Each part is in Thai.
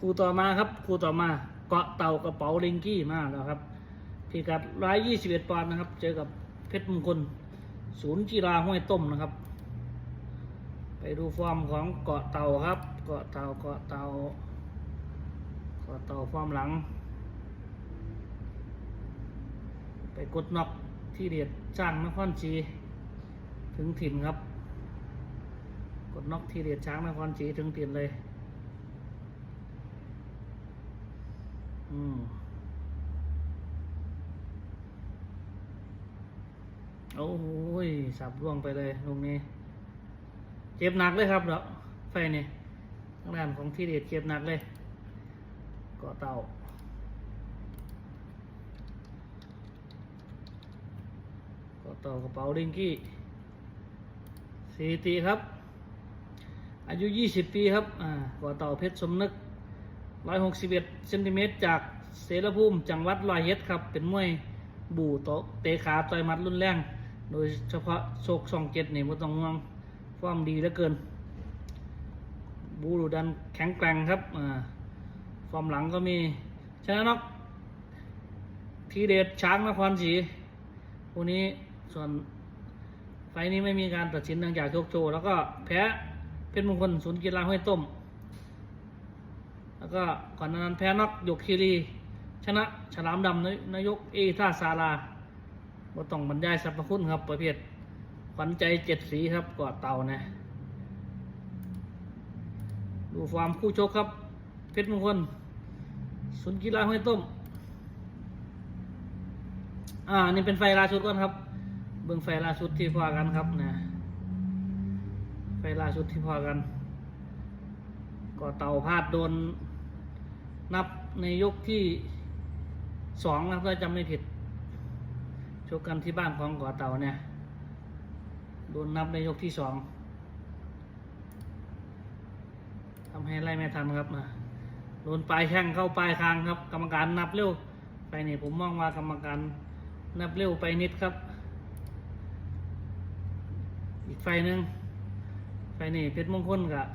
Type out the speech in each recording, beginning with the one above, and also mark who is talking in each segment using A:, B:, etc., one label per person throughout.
A: คู่ต่อมาครับคู่ต่อมาเกาะเต่ากระเป๋าลิงกี้มาแล้วครับพิกัดร้อยยี่สิบเอ็ดปอนด์นะครับ เจอกับเพชรมงคล ศูนย์กีฬาห้วยต้มนะครับ ไปดูฟอร์มของเกาะเต่าครับ เกาะเต่าเกาะเต่าเกาะเต่าฟอร์มหลัง ไปกดน็อกที่เด็ดจ้างนครศรีถึงถิ่นครับ กดน็อกที่เด็ดช้างนครศรีถึงถิ่นเลย อืมโอ้โหยสับล่วงไปเลยตรงนี้ เจ็บหนักเลยครับเนาะไฟนี่ทางด้านของที่เด็ดเจ็บหนักเลยกาะเต่ากาะเต่ากระเป๋าดิงกี้สีตีครับ อายุ 20 ปีครับ อ่ากาะเต่าเพชรสมนึก 161เซนติเมตรจากเสรภูมิจังหวัดร้อยเอ็ดครับ เป็นมวยบู่โตเตะขาต่อยมัดรุนแรง โดยเฉพาะโชคช่องเจ็ดนี่ไม่ต้องห่วงฟอร์มดีเหลือเกิน บูรุดันแข็งแกร่งครับอ่าฟอร์มหลังก็มีชนะนกทีเด็ดช้างนครศรีคู่นี้ส่วนไฟนี้ไม่มีการตัดสินเนื่องจากโชคโชว์แล้วก็แพ้เป็นมงคลศูนย์กีฬาห้วยต้ม แล้วก็ก่อนนั้นแพ้น็อกยกคีรี ชนะฉลามดำนนายกเอท่าซาลาบ่ต้องบรรยายสรรพคุณครับ ประเภทขวัญใจเจ็ดสีครับกอดเต่านะ ดูฟอร์มคู่ชกครับ เพชรมงคลศูนย์กีฬาห้วยต้ม อ่า นี่เป็นไฟล่าสุดก่อนครับ เบิ่งไฟล่าสุดที่พอกันครับนะ ไฟล่าสุดที่พอกัน ก็เต่าพลาดโดน นับในยกที่สองนะถ้าจำไม่ผิดชกกันที่บ้านของก่อเต่าเนี่ยโดนนับในยกที่สองทำให้ไล่ไม่ทันครับนะโดนปลายแข้งเข้าปลายคางครับ กรรมการนับเร็วไปนี่ผมมองว่ากรรมการนับเร็วไปนิดครับ อีกไฟหนึ่งไฟนี่เพชรมงคลกับ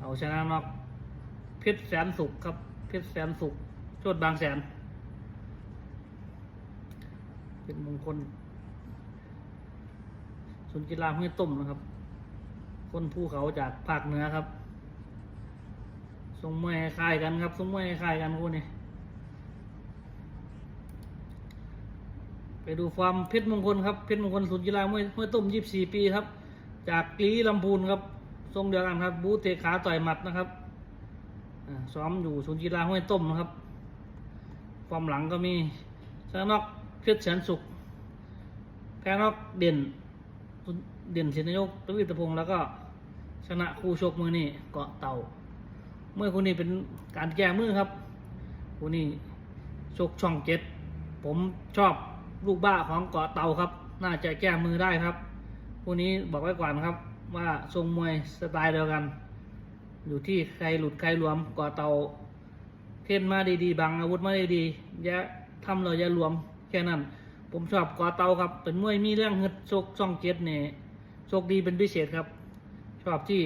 A: เอาชนะน็อก เพชรแสนสุขครับ เพชรแสนสุขโชดบางแสน เป็นมงคลศูนย์กีฬาห้วยต้มนะครับ คนภูเขาจากภาคเหนือครับทรงมวยคล้ายกันครับทรงมวยคล้ายกันคู่นี้ไปดูความเพชรมงคลครับเพชรมงคลศูนย์กีฬาห้วยห้วยต้มยี่สี่ปีครับ จากกลีลำพูนครับ ทรงเดียวกันครับ บูเตขาต่อยหมัดนะครับ ซ้อมอยู่ศูนย์กีฬาห้วยต้มนะครับ ความหลังก็มีชนะนอกเพชรแสนสุขแพ้นอกเด่น เด่นศินายกตวิตพงศ์แล้วก็ชนะคู่ชกมือนี่เกาะเต่า เมื่อคู่นี้เป็นการแก้มือครับคู่นี้ชกช่องเจ็ดผมชอบลูกบ้าของเกาะเต่าครับ น่าจะแก้มือได้ครับคู่นี้บอกไว้ก่อนนะครับว่าทรงมวยสไตล์เดียวกัน อยู่ที่ใครหลุดใครรวมกาะเตาเพ่นมาดีๆบังอาวุธมาดีๆอย่าทำเราอย่ารวมแค่นั้น ผมชอบกาะเตาครับ เป็นมวยมีเรื่องฮึดชกช่องเจ็ดเนี่ยโชคดีเป็นพิเศษครับ ชอบที่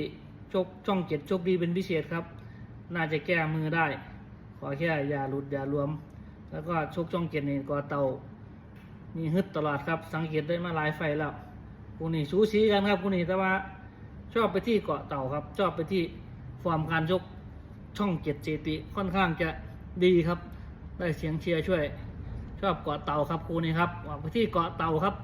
A: ชกช่องเจ็ดโชคดีเป็นพิเศษครับ น่าจะแก้มือได้ ขอแค่อย่าหลุดอย่ารวม แล้วก็ชกช่องเจ็ดนี่เกาะเตามีฮึดตลอดครับ สังเกตได้มาหลายไฟแล้วกูนี่สูสีกันครับกูนี่แต่ว่าชอบไปที่เกาะเต่าครับ ชอบไปที่ ฟอร์มการยกช่องเจ็ดเจติค่อนข้างจะดีครับ ได้เสียงเชียร์ช่วย ชอบเกาะเต่าครับครูนี่ครับออกไปที่เกาะเต่าครับ